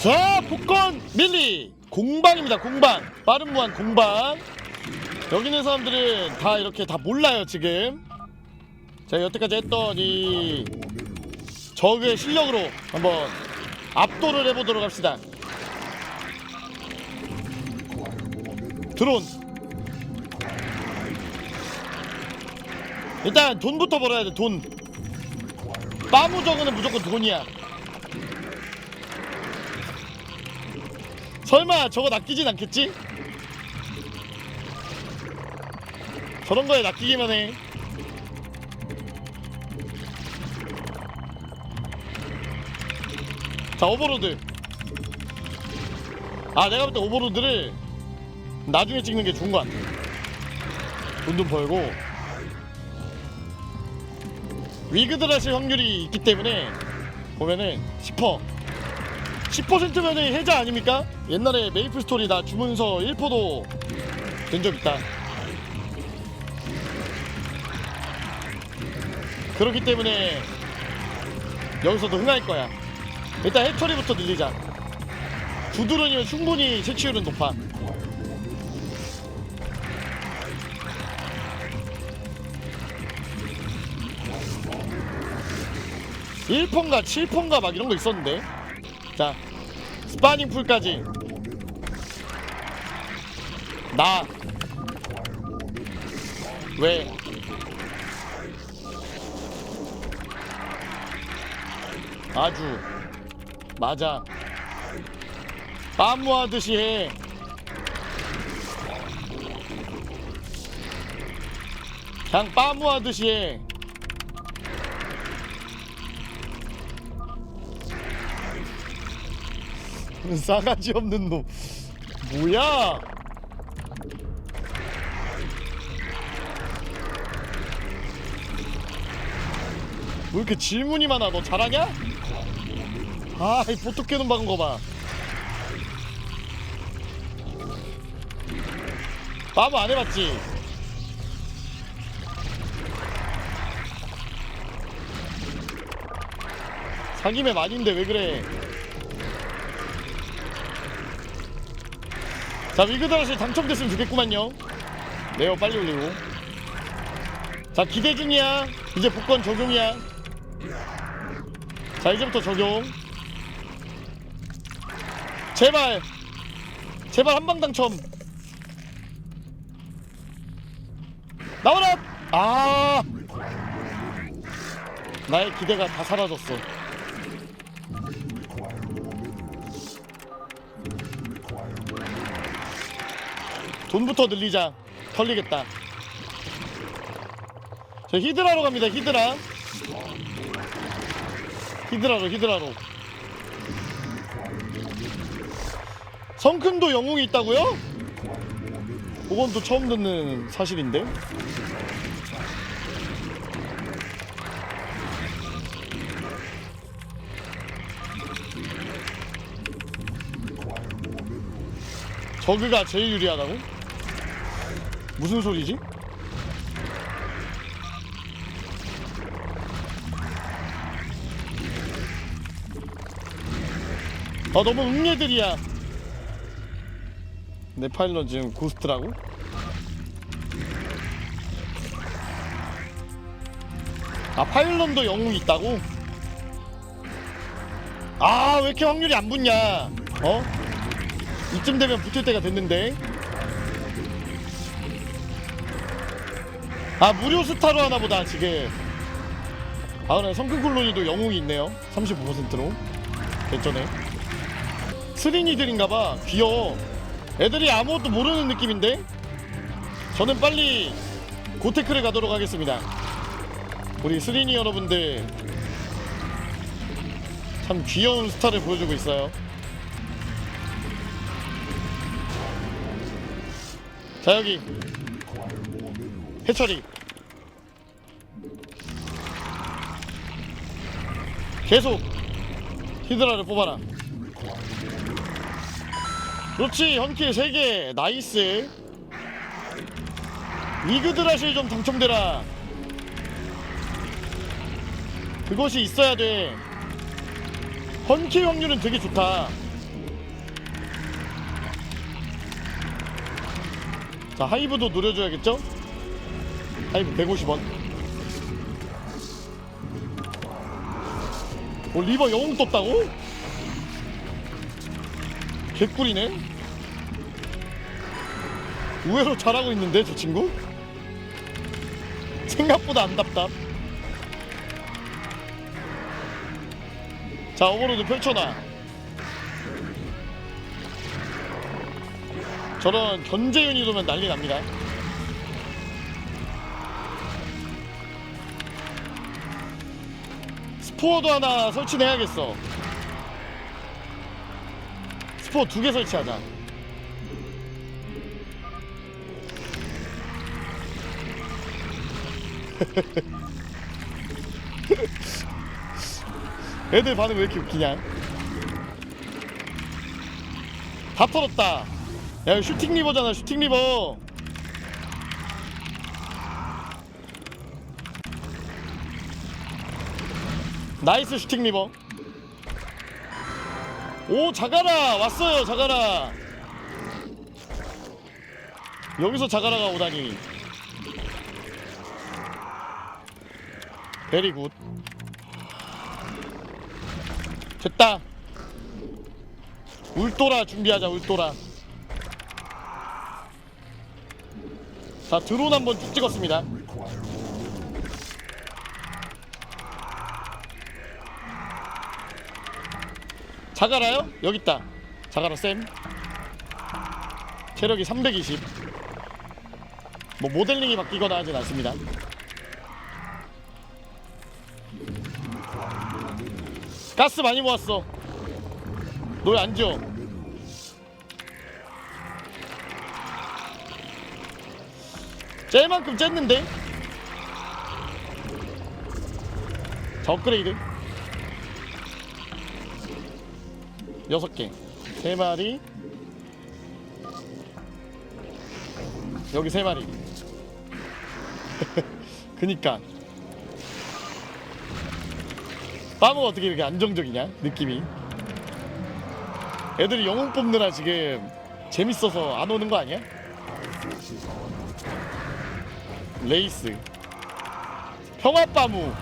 자 복권 밀리. 공방입니다 공방. 빠른 무한 공방. 여기 있는 사람들은 다 이렇게 다 몰라요 지금. 제가 여태까지 했던 이 적의 실력으로 한번 압도를 해보도록 합시다. 드론. 일단 돈부터 벌어야 돼돈. 빠무적은 무조건 돈이야 설마 저거 낚이진 않겠지? 저런 거에 낚이기만 해. 자, 오버로드. 아, 내가 볼 때 오버로드를 나중에 찍는 게 좋은 것 같아. 돈좀 벌고. 위그들 하실 확률이 있기 때문에 보면은 10%. 10%면은 해자 아닙니까? 옛날에 메이플 스토리 나 주문서 1%도 된 적 있다. 그렇기 때문에 여기서도 흥할 거야. 일단 해처리부터 늘리자. 두드러니면 충분히 채취율은 높아. 일폰가 7폰가 막 이런 거 있었는데. 자, 스파닝 풀까지. 나. 왜? 아주 맞아 빠무하듯이 해 그냥 빠무하듯이 해 싸가지 없는 놈 뭐야 왜 이렇게 질문이 많아 너 잘하냐? 아, 이 보톡 깨는 박은 거 봐. 빠무 안 해봤지? 사기면 아닌데 왜 그래? 자, 위그드라시 당첨됐으면 좋겠구만요. 네요, 빨리 올리고. 자, 기대 중이야. 이제 복권 적용이야. 자, 이제부터 적용. 제발 제발 한방 당첨 나와라 아 나의 기대가 다 사라졌어 돈부터 늘리자 털리겠다 저 히드라로 갑니다 히드라 히드라로 히드라로 성큰도 영웅이 있다고요? 그건 또 처음 듣는 사실인데. 저그가 제일 유리하다고? 무슨 소리지? 아 너무 응애들이야 내 파일럿 지금 고스트라고? 아 파일럿도 영웅이 있다고? 아 왜 이렇게 확률이 안 붙냐 어? 이쯤 되면 붙을 때가 됐는데 아 무료 스타로 하나 보다 지금 아 그래 성큰콜로니도 영웅이 있네요. 35%로. 개쩌네. 스린이들인가봐. 귀여워. 애들이 아무것도 모르는 느낌인데? 저는 빨리 고테크를 가도록 하겠습니다. 우리 스리니 여러분들. 참 귀여운 스타를 보여주고 있어요. 자 여기. 해처리 계속 히드라를 뽑아라. 그렇지 현킬 3개. 나이스. 위그드라실 좀 당첨되라. 그것이 있어야 돼. 헌키 확률은 되게 좋다. 자 하이브도 노려줘야겠죠? 하이브 150원. 오 리버 영웅 떴다고? 개꿀이네 의외로 잘하고 있는데 저 친구? 생각보다 안 답답 자 오버로드 펼쳐놔 저런 견제 유닛 오면 난리 납니다 스포어도 하나 설치해야겠어. 스포어 두 개 설치하자. 애들 반응 왜 이렇게 웃기냐? 다 털었다. 야 슈팅 리버잖아 슈팅 리버 나이스 슈팅 리버. 오 자가라! 왔어요 자가라. 여기서 자가라가 오다니. 베리 굿. 됐다. 울도라 준비하자 울도라. 자 드론 한번 쭉 찍었습니다 자가라요? 여기 있다. 자가라 쌤. 체력이 320 뭐 모델링이 바뀌거나 하진 않습니다. 가스 많이 모았어. 너왜안 지어 쟤만큼 쨌는데? 자 업그레이드 여섯 개 세 마리. 여기 세 마리. 그니까. 빠모가 어떻게 이렇게 안정적이냐 느낌이. 애들이 영웅 뽑느라 지금 재밌어서 안 오는 거 아니야? 레이스. 평화빠무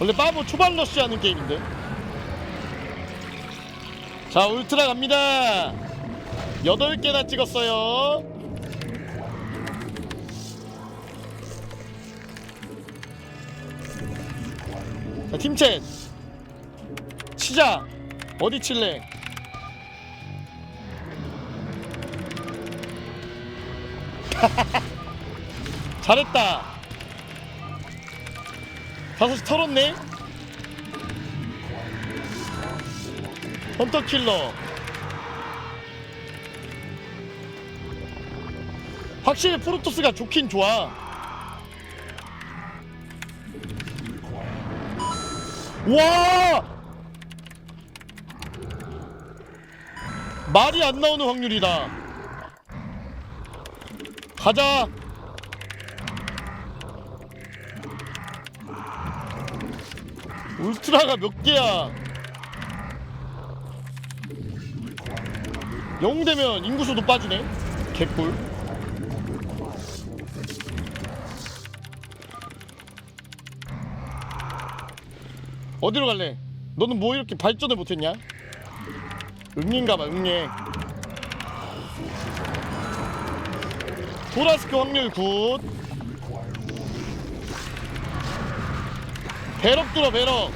원래 빠무 초반 러쉬 하는 게임인데. 자 울트라 갑니다. 8개나 찍었어요. 자 팀챗 치자. 어디 칠래? 잘했다 다섯시 털었네. 헌터킬러. 확실히 프로토스가 좋긴 좋아. 와! 말이 안 나오는 확률이다. 가자 울트라가 몇 개야? 영 되면 인구수도 빠지네. 개꿀. 어디로 갈래? 너는 뭐 이렇게 발전을 못했냐? 응인가봐 응애. 도라스크 확률 굿 배럭 뚫어 배럭.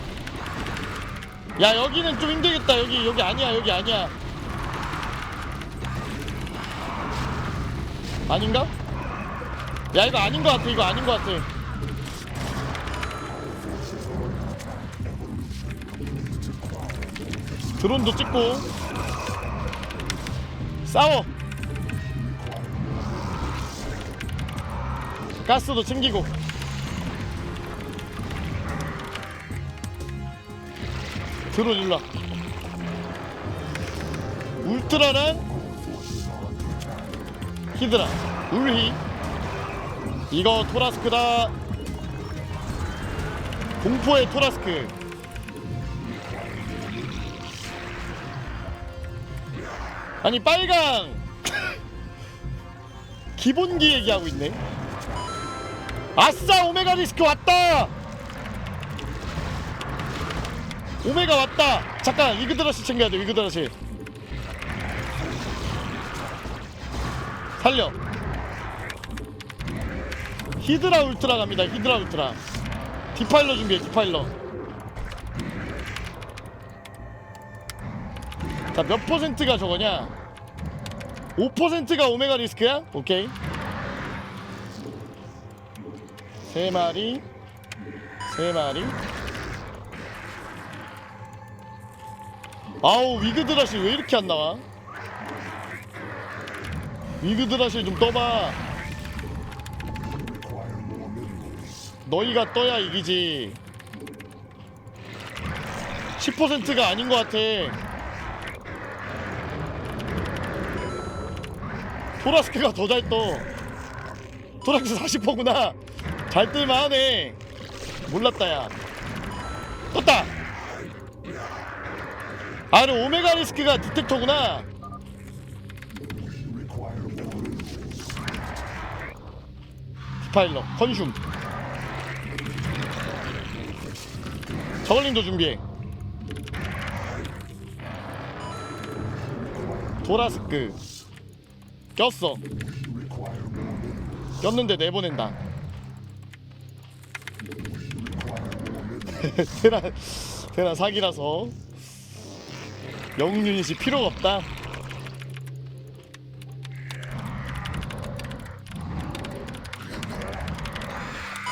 야 여기는 좀 힘들겠다. 여기 여기 아니야 여기 아니야. 아닌가? 야 이거 아닌 것 같아 이거 아닌 것 같아. 드론도 찍고. 싸워. 가스도 챙기고 들어줄라. 울트라는 히드라 울히. 이거 토라스크다. 공포의 토라스크. 아니 빨강! 기본기 얘기하고 있네. 아싸 오메가 리스크 왔다! 오메가 왔다. 잠깐 위그드러시 챙겨야 돼 위그드러시. 살려. 히드라 울트라 갑니다 히드라 울트라. 디파일러 준비해 디파일러. 자 몇 퍼센트가 저거냐? 5%가 오메가 리스크야? 오케이. 세 마리. 세 마리 아우 위그드라시 왜 이렇게 안 나와? 위그드라시 좀 떠봐 너희가 떠야 이기지 10%가 아닌 것 같아 토라스크가 더 잘 떠. 토라스 40%구나. 잘 뜰만 하네. 몰랐다, 야. 떴다! 아, 그 오메가 리스크가 디텍터구나. 디파일러, 컨슘. 저글링도 준비해. 도라스크. 꼈어. 꼈는데 내보낸다. 테란 테란 사기라서 영웅 유닛이 필요가 없다.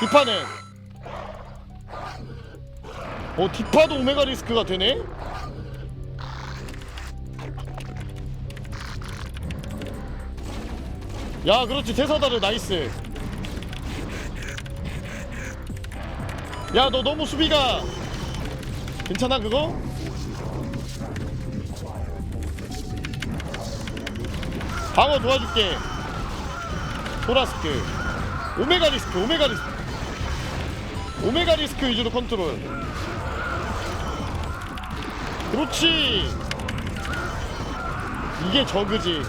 디파는 어 디파도 오메가 리스크가 되네? 야 그렇지 대사다르 나이스 야 너 너무 수비가 괜찮아 그거? 방어 도와줄게. 토라스크. 오메가 리스크 오메가 리스크. 오메가 리스크 위주로 컨트롤. 그렇지. 이게 저그지.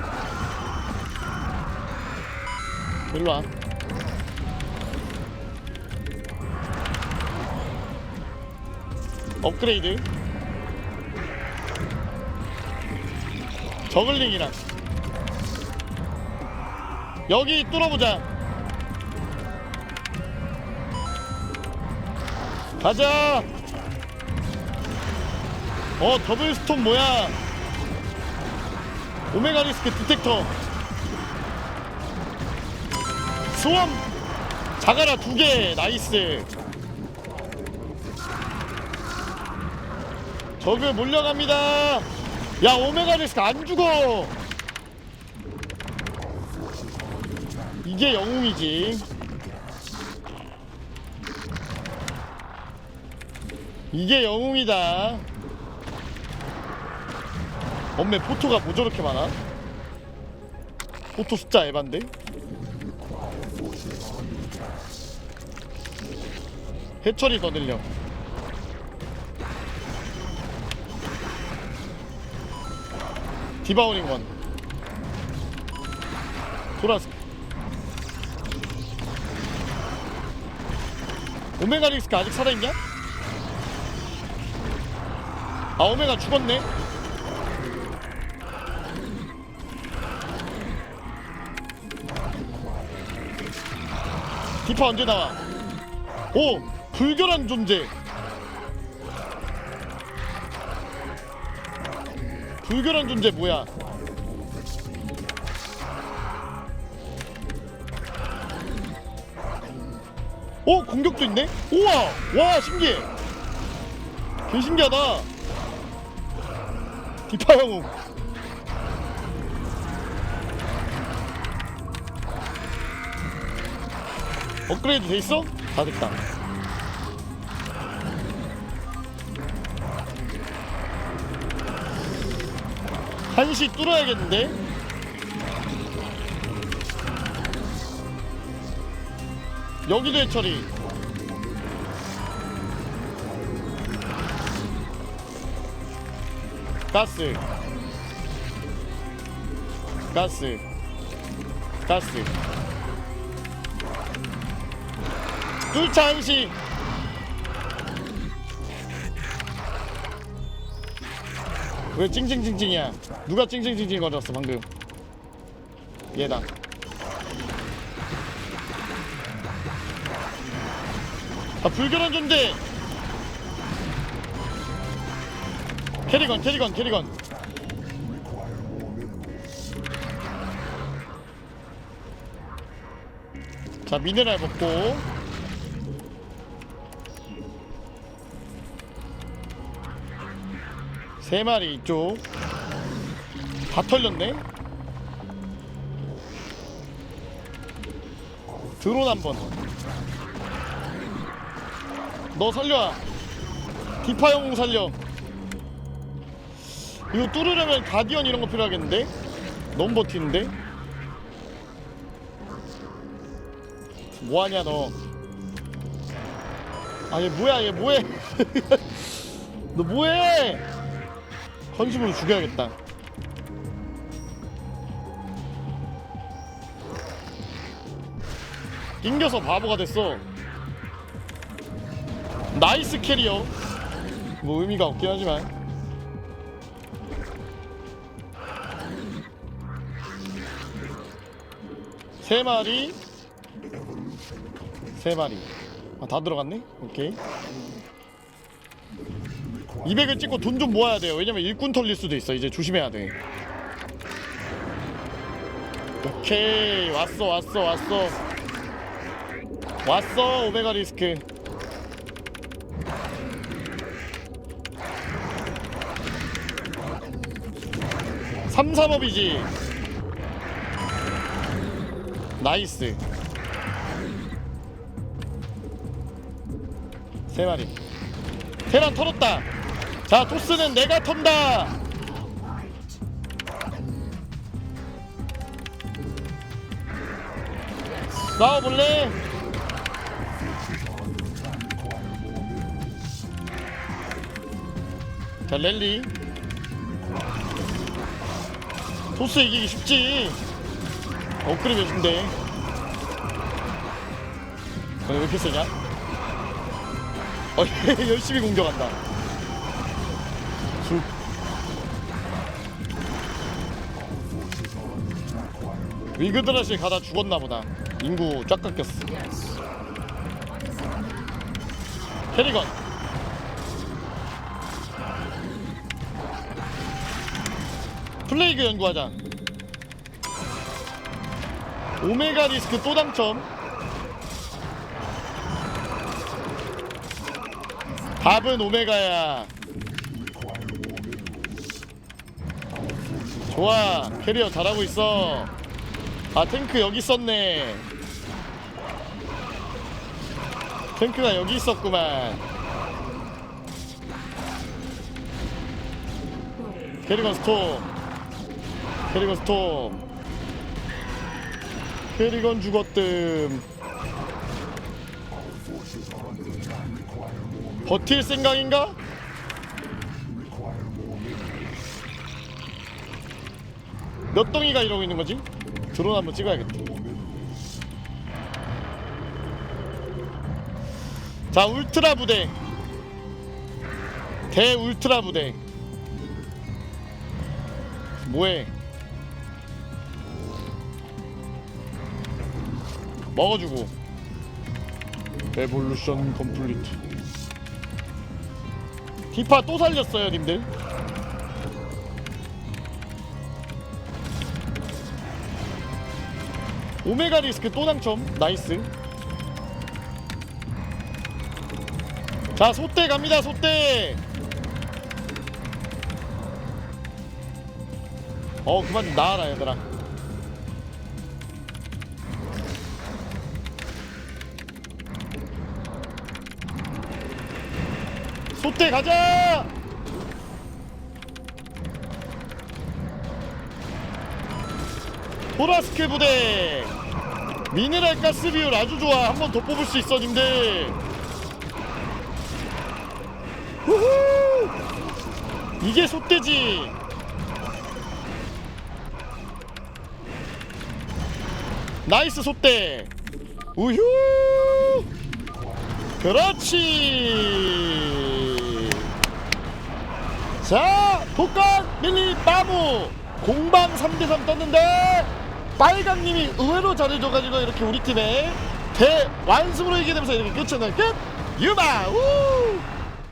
일로 와. 업그레이드. 저글링이랑 여기 뚫어보자. 가자. 어 더블 스톰 뭐야? 오메가 리스크 디텍터. 수험 자가라 두 개 나이스 저그 몰려갑니다 야 오메가 리스크 안 죽어 이게 영웅이지 이게 영웅이다 엄매 포토가 뭐 저렇게 많아? 포토 숫자 에반데? 해철이 더 늘려 디바우링 원 도라스 오메가 리스크 아직 살아있냐? 아 오메가 죽었네. 디파 언제 나와? 오 불결한 존재. 불결한 존재 뭐야 오 공격도 있네 우와 와 신기해 개 신기하다 디파 영웅 업그레이드 돼 있어? 다 됐다. 한시 뚫어야겠는데? 여기도 해처리. 가스. 가스. 가스. 뚫자 한시. 왜 찡찡찡찡이야? 누가 찡찡찡찡 거렸어 방금? 얘다 아 불결한 존재 캐리건 캐리건 캐리건. 자 미네랄 먹고. 세 마리 이쪽. 다 털렸네? 드론 한번 너 살려와. 디파 영웅 살려. 이거 뚫으려면 가디언 이런 거 필요하겠는데? 너무 버티는데? 뭐하냐 너. 아 얘 뭐야 얘 뭐해? 너 뭐해? 컨심으로 죽여야겠다. 낑겨서 바보가 됐어 나이스 캐리어. 뭐 의미가 없긴 하지만. 세 마리. 세 마리. 아 다 들어갔네? 오케이. 200을 찍고 돈 좀 모아야 돼요. 왜냐면 일꾼 털릴 수도 있어. 이제 조심해야 돼. 오케이. 왔어 왔어 왔어. 왔어 오메가 리스크 삼삼업이지. 나이스. 세 마리. 테란 털었다. 자 토스는 내가 턴다. 싸워볼래? 자 랠리 토스 이기기 쉽지. 업그레이드 몇인데 왜 이렇게 세냐? 어, 열심히 공격한다. 쑥 위그드라시 가다 죽었나보다. 인구 쫙 깎였어. 캐리건 플레이그 연구하자. 오메가 리스크 또 당첨. 답은 오메가야. 좋아 캐리어 잘하고 있어. 아 탱크 여기 있었네. 탱크가 여기 있었구만. 캐리건 스톰 캐리건 스톰 캐리건 죽었뜸 버틸 생각인가? 몇 동이가 이러고 있는 거지? 드론 한번 찍어야겠다. 자, 울트라 부대. 대 울트라 부대. 뭐해? 먹어주고. 레볼루션 컴플리트. 디파 또 살렸어요, 님들. 오메가 리스크 또 당첨 나이스 자 소떼 갑니다 소떼 어 그만 좀 나와라 얘들아 소떼 가자! 보라스케 부대! 미네랄 가스 비율 아주 좋아. 한 번 더 뽑을 수 있어 님들. 후후! 이게 소떼지. 나이스 소대. 우휴 그렇지 자 독강 밀리 빠무 공방 3대3 떴는데 빨강님이 의외로 잘해줘가지고 이렇게 우리 팀의 대완승으로 이기게 되면서 이렇게 끝이 나끝. 유마! 우